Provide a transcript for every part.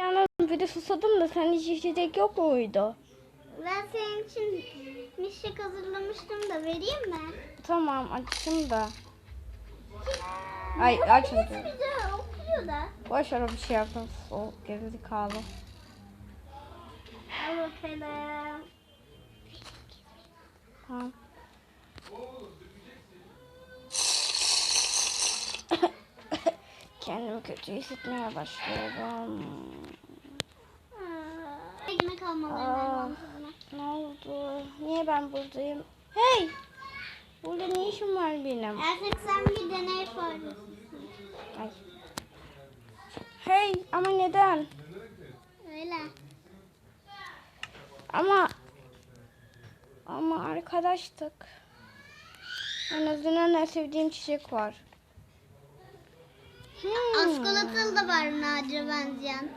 Yani bir de susadım da sen hiç içecek yok muydu? Ben senin için mişek hazırlamıştım da vereyim mi? Tamam açtım da. Ay açmadım. Hepsi güzel okuyor da. Boş ver bir şey yapmaz. O gerizekalı. Al bakalım. Tamam. Kendimi kötü hissetmeye başlıyorum. Yemek almalıyım ben. Ne oldu? Niye ben buradayım? Hey! Burada ne işim var benim? Artık sen bir deney. Ay. Hey ama neden? Öyle. Ama ama arkadaştık. En azından en sevdiğim çiçek var. Hmm. Askolatalı da var Nadir'e benzeyen.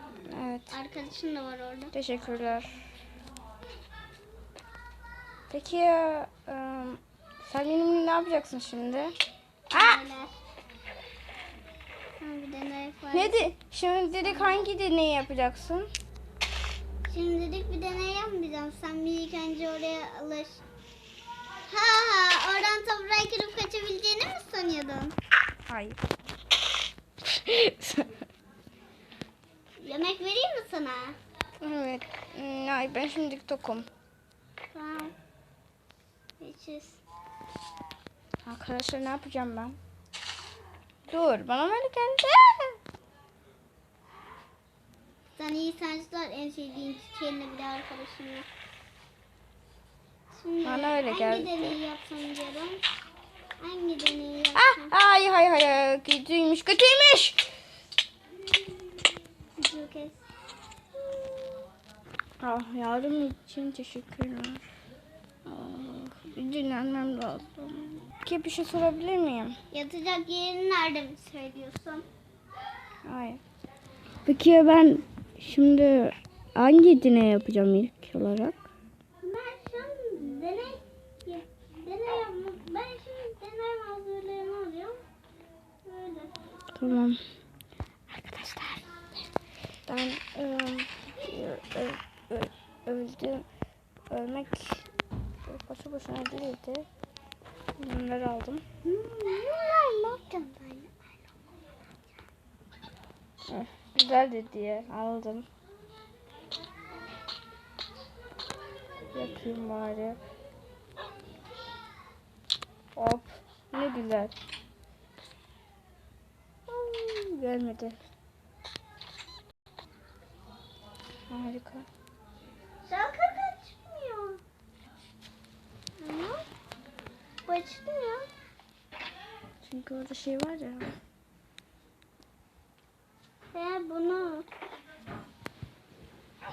Evet. Arkadaşın da var orada. Teşekkürler. Peki ya, ım, sen benimle ne yapacaksın şimdi? Aa! Bir deney faresi. Ne de şimdi dedik hangi deneyi yapacaksın? Şimdilik bir deney yapmayacağım. Sen bir ilk önce oraya alış. Ha ha oradan toprağa girip kaçabileceğini mi sanıyordun? Hayır. Yemek vereyim mi sana? evet. Hmm, Ay ben şimdi tokum. Tamam. Geçiz. Arkadaşlar ne yapacağım ben? Dur bana böyle geldi. Sen iyi sancılar en sevdiğin çiçeğinle bir de arkadaşınla. Şimdi Bana öyle hangi geldi. deneyi yapsam diyorum. Hangi deneyi Ah, yapsam? ay hay hay kötüymüş kötüymüş. Ah yardım için teşekkürler. Ah, bir dinlenmem lazım. Peki bir şey sorabilir miyim? Yatacak yerini nerede mi söylüyorsun? Hayır. Peki ben şimdi hangi deney yapacağım ilk olarak? Ben şu an deney ya- deney yapma, ben şimdi deney malzemelerini alıyorum. Böyle. Tamam. Arkadaşlar ben ö- ö- ö- öldüm. Ölmek boşu boşuna değildi. Bunları aldım. Güzeldi diye aldım. Yapayım bari. Hop. Ne güzel. Hmm, Gelmedi. Harika. Şarkı kaçmıyor. Ama bu açılıyor. Çünkü orada şey var ya. He bunu.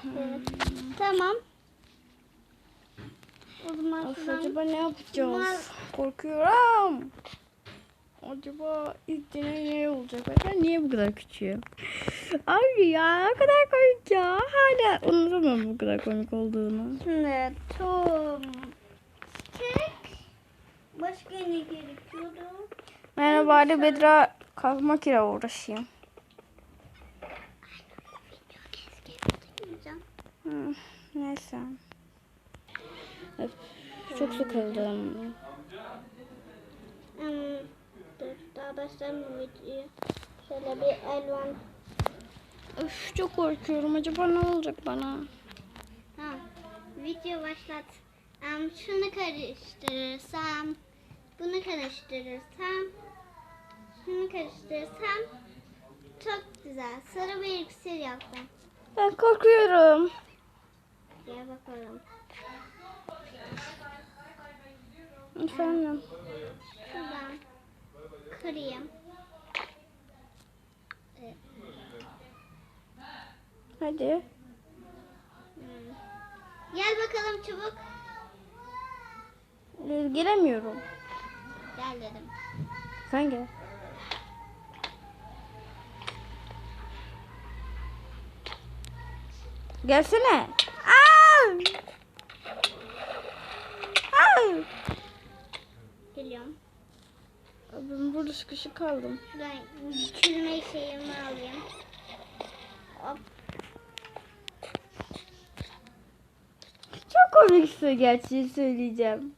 Evet. Tamam. O zaman Of acaba ne yapacağız? Korkuyorum. Acaba ilk deney ne olacak? Ben niye bu kadar küçüğüm? Abi ya ne kadar komik ya. Hala unutamam bu kadar komik olduğunu. Şimdi tom. Çiçek. Başka ne gerekiyordu? Ben bari Bedra kazmak ile uğraşayım. Hı, neyse. Öf, çok sıkıldım. Hmm, dur daha videoyu. Şöyle bir elvan. Öf, çok korkuyorum. Acaba ne olacak bana? Tamam. Video başlat. Em, şunu karıştırırsam, bunu karıştırırsam, şunu karıştırırsam çok güzel. Sarı bir iksir yaptım. Ben korkuyorum. Gel bakalım. Efendim. Kırayım. Evet. Hadi. Hmm. Gel bakalım çabuk. Ee, Gelemiyorum. Gel dedim. Sen gel. Gelsene. Aa! Aa! Ben burada sıkışık kaldım. Ben çizme şeyimi alayım. Hop. Çok komiksin gerçeği söyleyeceğim.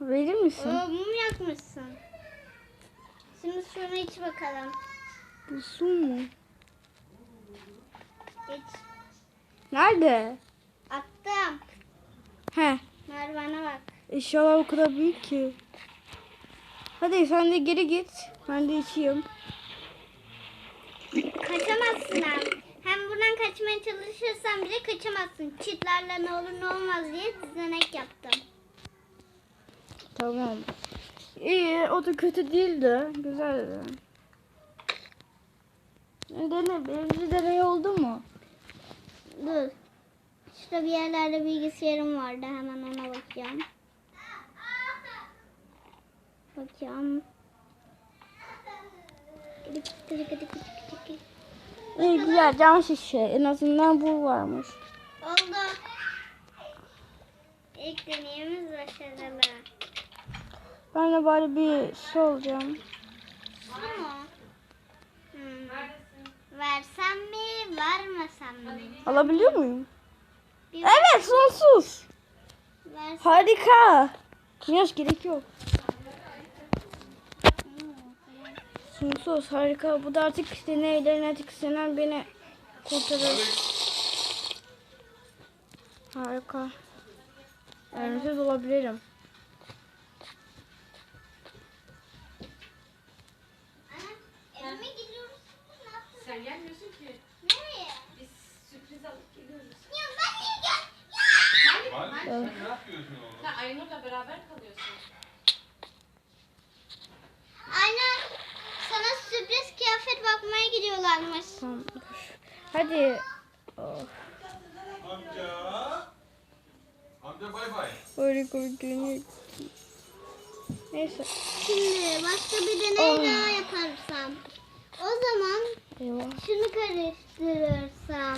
Verir misin? Oo, mum yakmışsın. Şimdi şunu iç bakalım. Bu su mu? İç. Nerede? Attım. He. Mervan'a bak. İnşallah o kadar büyük ki. Hadi sen de geri git. Ben de içeyim. Kaçamazsın hem. Hem buradan kaçmaya çalışırsan bile kaçamazsın. Çitlerle ne olur ne olmaz diye düzenek yaptım. Tamam. İyi, o da kötü değildi. Güzeldi. Ne dene, birinci deney oldu mu? Dur. Şurada bir yerlerde bilgisayarım vardı. Hemen ona bakacağım. Gıdık. İyi güzel, cam şişe. En azından bu varmış. Oldu. İlk deneyimiz başarılı. Ben de bari bir şey olacağım. Su mu? Hmm. Versem mi, vermesem mi? Alabiliyor muyum? Bir Evet, sonsuz. versem. Harika. Yaş gerek yok. Hmm. Sonsuz, harika. Bu da artık deneylerin artık senen beni kurtarır. Harika. Ölümsüz olabilirim. Ana, evime gidiyoruz. Ne yaptın? Sen gelmiyorsun ki. Nereye? Biz sürpriz alıp geliyoruz. Ya ben niye gel? Ya! Malik sen ne yapıyorsun oğlum? sen Aynur'la beraber kalıyorsun. Aynen. Sana sürpriz kıyafet bakmaya gidiyorlarmış. Tamam. Hadi. Oh, Amca. Amca bay bay. böyle komik görünüyor. Neyse. Şimdi başka bir deney Oh. daha yaparsam. O zaman Eyvah. şunu karıştırırsam,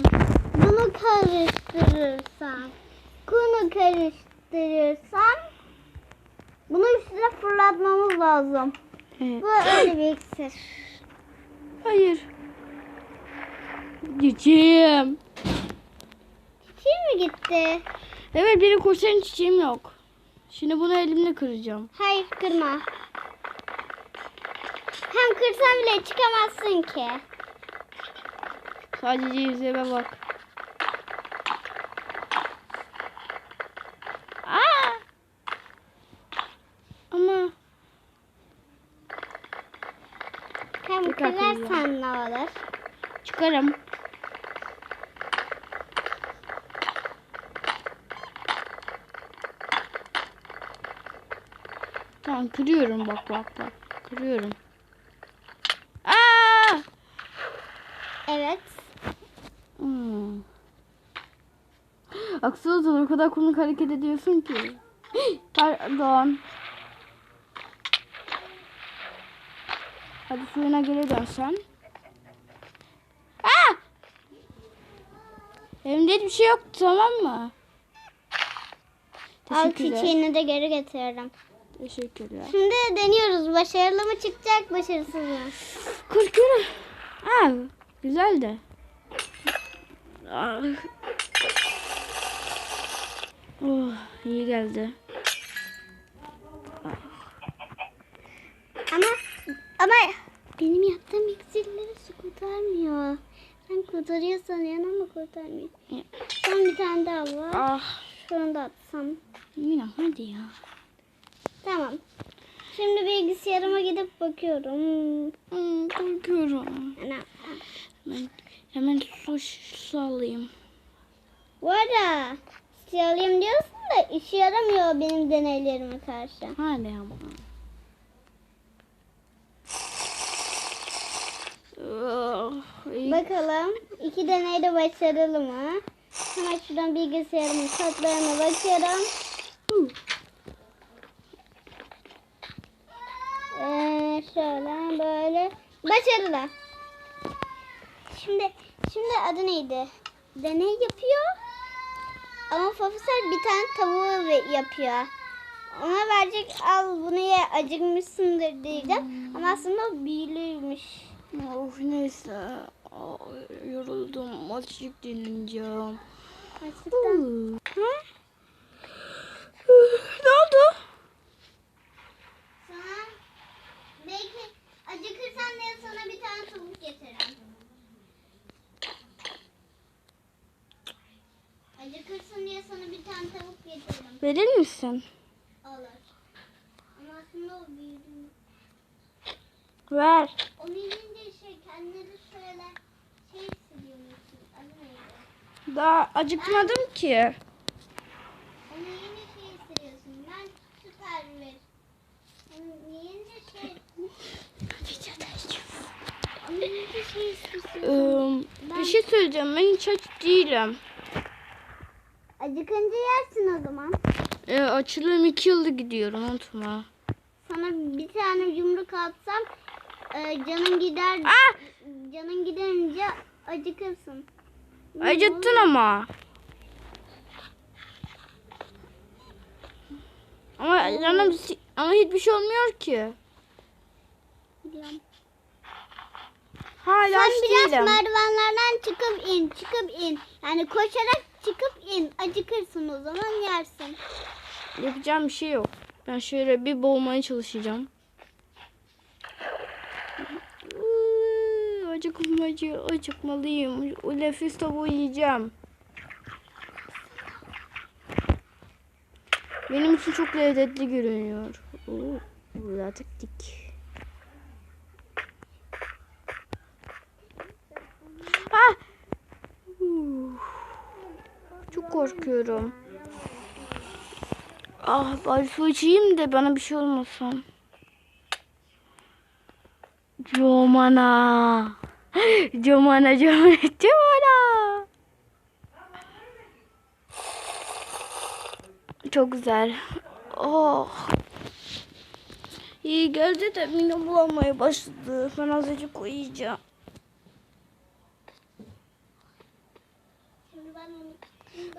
bunu karıştırırsam, bunu karıştırırsam, bunu üstüne fırlatmamız lazım. Evet. Bu öyle bir iksir. Hayır. Çiçeğim. Çiçeği mi gitti? Evet benim kurtarın çiçeğim yok. Şimdi bunu elimle kıracağım. Hayır kırma. Hem kırsan bile çıkamazsın ki. Sadece yüzeme bak. Aa! Ama Kırarsan ne olur? çıkarım. Tamam kırıyorum bak bak bak. Kırıyorum. Aa! Evet. Hmm. Aksiyonun o kadar komik hareket ediyorsun ki. Pardon. Hadi suyuna geri dönsen. Aa! Elimde hiçbir şey yok tamam mı? Al çiçeğini de geri getiriyorum. Teşekkürler. Şimdi deniyoruz. Başarılı mı çıkacak, başarısız mı? Korkuyorum. Aa, güzel de. Ah. Oh, iyi geldi. Ama benim yaptığım iksirleri su kurtarmıyor. Sen kurtarıyor sanıyorsun ama kurtarmıyor. Son bir tane daha var. Ah, Şunu da atsam. Mina hadi ya. Tamam. Şimdi bilgisayarıma gidip bakıyorum. Hmm, korkuyorum. Ana. Ben hemen su, su alayım. Bu arada şey alayım diyorsun da işe yaramıyor benim deneylerime karşı. Hadi ama. Oh, iyi. Bakalım iki deney de başarılı mı? Hemen şuradan bilgisayarımın kodlarına bakıyorum. Ee, şöyle böyle başarılı. Şimdi şimdi adı neydi? Deney yapıyor. Ama profesör bir tane tavuğu yapıyor. Ona verecek al bunu ye acıkmışsındır diyeceğim. Ama aslında o büyülüymüş. Of neyse. Yoruldum. Azıcık dinleneceğim. Açlıktan. Hı? ne oldu? Sana belki acıkırsan diye sana bir tane tavuk getiririm. Acıkırsın diye sana bir tane tavuk getiririm. Verir misin? Olur. Ama aslında o büyüdü. Ver. Onu yiyince şöyle şey hissediyormuşsun. Adı neydi? Daha acıkmadım ki. Onu yiyince şey hissediyorsun. Ben süper bir. Onu yiyince şey... Ee, bir şey söyleyeceğim. Ben hiç aç değilim. Acıkınca yersin o zaman. Ee, açılığım iki yılda gidiyorum unutma. Sana bir tane yumruk atsam e, canın gider. Ah! Canın gidince acıkırsın. Acıttın ama. Ama canım si- ama hiçbir şey olmuyor ki. Biliyorum. Hala Sen biraz değilim. merdivenlerden çıkıp in, çıkıp in. Yani koşarak çıkıp in. Acıkırsın o zaman yersin. Yapacağım bir şey yok. Ben şöyle bir boğmaya çalışacağım. Acıkmacı, acıkmalıyım. O nefis tavuğu yiyeceğim. Benim için çok lezzetli görünüyor. Oo, burada dik. Ah! Çok korkuyorum. Ah bari su içeyim de bana bir şey olmasın. Comana. Comana, Comana, Comana. Çok güzel. Oh. İyi geldi de midem bulanmaya başladı. Ben azıcık uyuyacağım.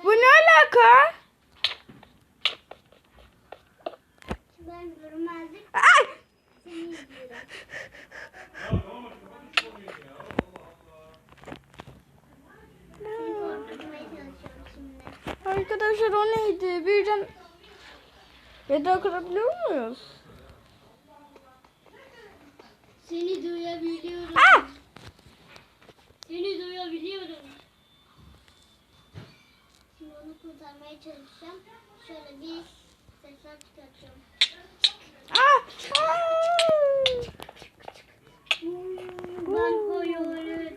Bu ne alaka? ben görmezlik Ay! Arkadaşlar o neydi? Birden veda kırabiliyor muyuz? Seni duyabiliyorum. Ah! Seni duyabiliyorum. Şimdi onu kurtarmaya çalışacağım. Şöyle bir sesler çıkartıyorum. Ah! Ah! Ben koyuyorum.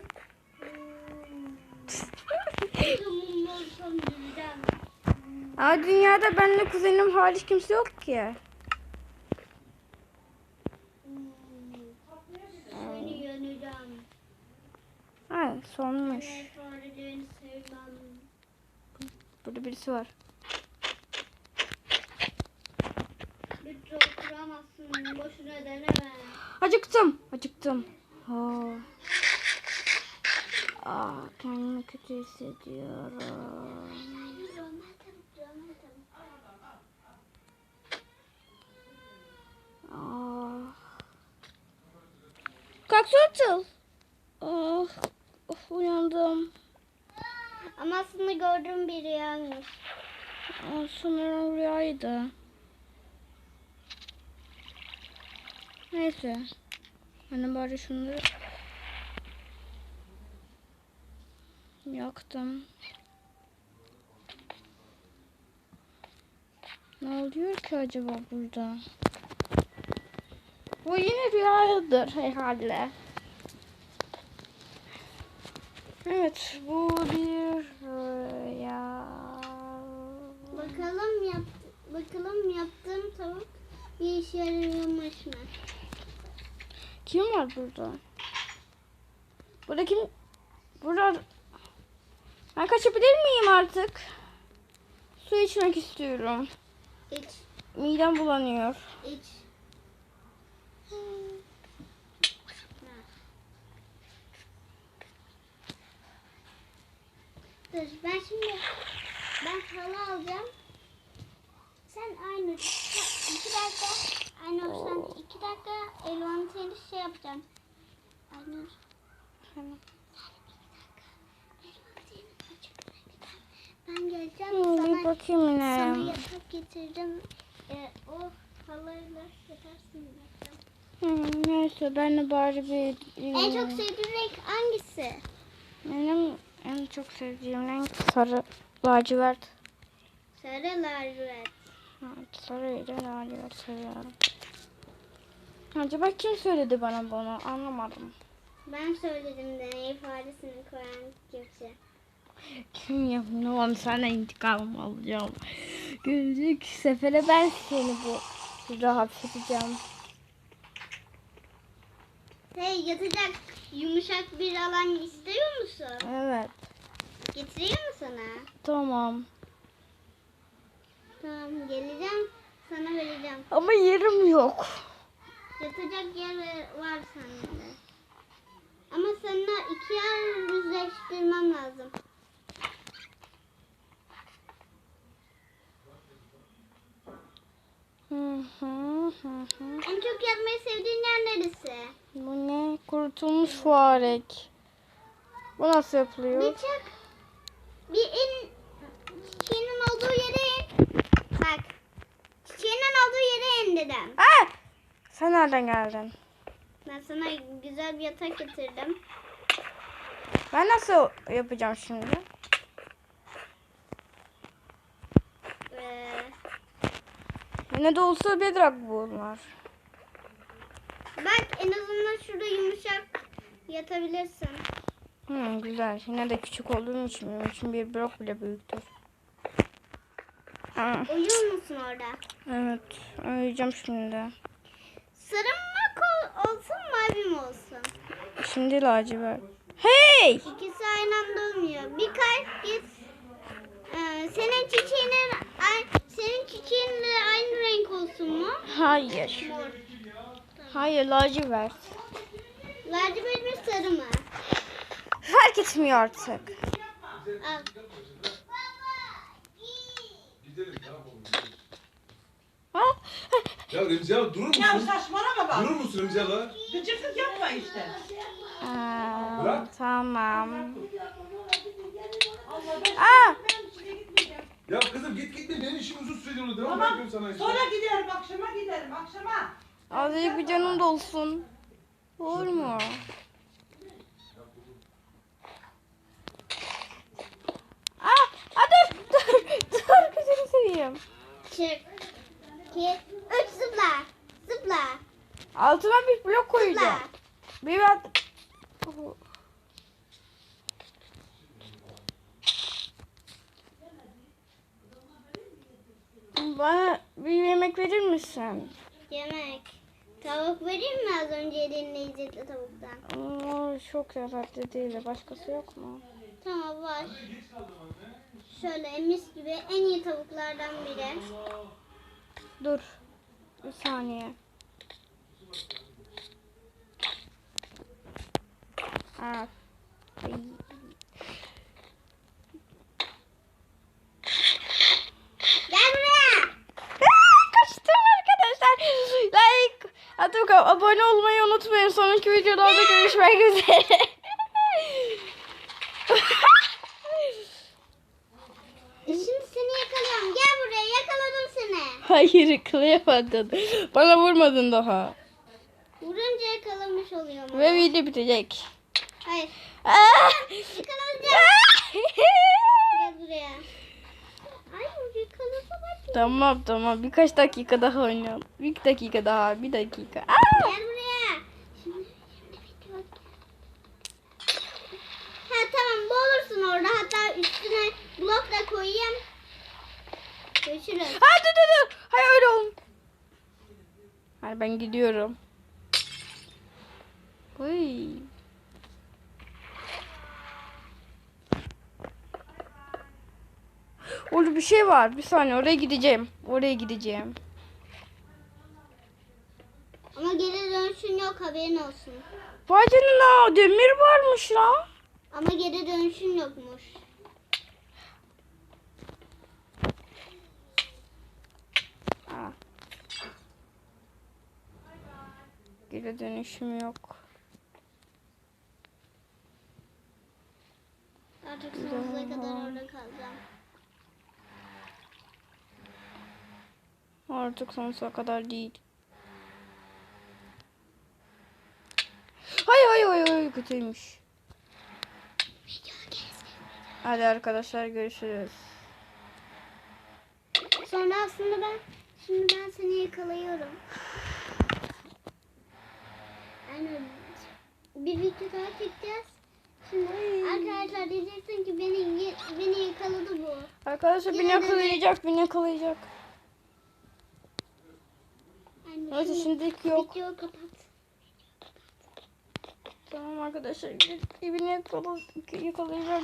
Aa, dünyada benimle kuzenim hariç kimse yok ki. Ha, sonmuş. Burada birisi var. Acıktım. Acıktım. Aa. Aa, kendimi kötü hissediyorum. Aa. Kalk su atıl. Ah, of uyandım. Ama aslında gördüğüm bir rüyaymış. Aa, sanırım rüyaydı. Neyse. Hani bari şunları yaktım. Ne oluyor ki acaba burada? Bu yine rüyadır herhalde. Evet, bu bir rüya. Bakalım yap bakalım yaptığım tavuk bir işe yarıyormuş mu? Kim var burada? Burada kim? Burada... Ben kaçabilir miyim artık? Su içmek istiyorum. İç, Midem bulanıyor. iç. Dur ben şimdi ben halı alacağım. Sen aynı iki dakika aynı sen iki dakika Elvan'ın seni şey yapacağım. Aynı. Tamam. Ben geleceğim. Bir Sana, bakayım sana yatak getirdim. Ee, o halayla yatarsın. Hmm, neyse ben de bari bir... En çok sevdiğin renk hangisi? Benim en çok sevdiğim renk sarı lacivert. Sarı lacivert. Evet, sarıydı lacivert seviyorum. Acaba kim söyledi bana bunu anlamadım. Ben söyledim deney ifadesini koyan kimse. Kim yaptı? Oğlum senden intikam alacağım. Gelecek sefere ben seni bu rahatsız edeceğim. Hey yatacak yumuşak bir alan istiyor musun? Evet. Getireyim mi sana? Tamam. Tamam geleceğim sana vereceğim. Ama yerim yok. Yatacak yer var sende. Ama sana iki yer düzleştirmem lazım. Hı hı hı hı. En çok yatmayı sevdiğin yer neresi? Bu ne? Kurutulmuş farek. Bu nasıl yapılıyor? Bir çık. Bir in. Çiçeğinin olduğu yere in. Bak. Çiçeğinin olduğu yere in dedim. Aa! Sen nereden geldin? Ben sana güzel bir yatak getirdim. Ben nasıl yapacağım şimdi? Ee, Yine de olsa bedrock bunlar. bak en azından şurada yumuşak yatabilirsin. Hı, güzel. Yine de küçük olduğum için benim için bir blok bile büyüktür. Hı, Uyuyor musun orada? evet. Uyuyacağım şimdi. Sarı mı olsun mavi mi olsun? Şimdi lacivert. Hey! İkisi aynı anda olmuyor. Bir kalp git. Ee, senin çiçeğinin ay- senin çiçeğinle aynı renk olsun mu? Hayır. Mor. Hayır lacivert. Lacivert mi sarı mı? Fark etmiyor artık. Al. Gidelim ne yapalım? Ha? Ya Remziya durur musun? Ya saçmalama bak. Durur musun Remziya Gıcıklık yapma işte. Aa, Bırak. tamam. Aa! Ya kızım git gitme benim işim uzun süredir orada devam Tamam. ediyorum sana işte. Sonra giderim akşama giderim akşama. Azıcık bir canın da olsun. Olur mu? Aa, aa dur, dur, dur, gözünü seveyim. Çık. İki. Üç zıpla. Zıpla. Altına bir blok koyacağım. Zıpla. Bir ben... Bana bir yemek verir misin? Yemek. Tavuk vereyim mi az önce yediğin lezzetli tavuktan? Aa, çok lezzetli değil. Başkası yok mu? Tamam var. Şöyle mis gibi en iyi tavuklardan biri. Dur. Bir saniye. Aa. Abone olmayı unutmayın. Sonraki videolarda görüşmek üzere. E şimdi seni yakalıyorum. Gel buraya yakaladım seni. Hayır yıkılayamadın. Bana vurmadın daha. Vurunca yakalamış oluyorum. Ve video bitecek. Hayır. Aa! Yakalayacağım. Gel buraya. Ay yakalasa bak. tamam tamam birkaç dakika daha oynayalım. Bir dakika daha bir dakika. Aa! Gel buraya. Şimdi, şimdi video. Ha tamam boğulursun orada. Hatta üstüne blok da koyayım. Görüşürüz. Ha dur dur dur. Hayır öyle olm. Hadi ben gidiyorum. Uy. Orada bir şey var. Bir saniye oraya gideceğim. Oraya gideceğim. Ama geri dönüşün yok haberin olsun. Vay canına demir varmış lan. Ama geri dönüşün yokmuş. Geri dönüşüm yok. Artık sonsuza kadar orada kalacağım. Artık sonsuza kadar değil. Hay hay hay hay kötüymüş. Hadi arkadaşlar görüşürüz. Sonra aslında ben şimdi ben seni yakalıyorum. Aynen. Bir video daha çekeceğiz. Şimdi arkadaşlar diyeceksin ki beni beni yakaladı bu. Arkadaşlar beni yakalayacak, beni yakalayacak. Yani Neyse şimdi şimdilik yok. Videoyu kapat. Tamam arkadaşlar beni yakala, yakalayacak.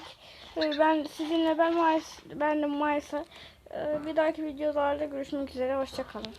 Ee, Ben sizinle ben Mayıs, ben de Mayıs'a. Ee, Bir dahaki videolarda görüşmek üzere. Hoşçakalın.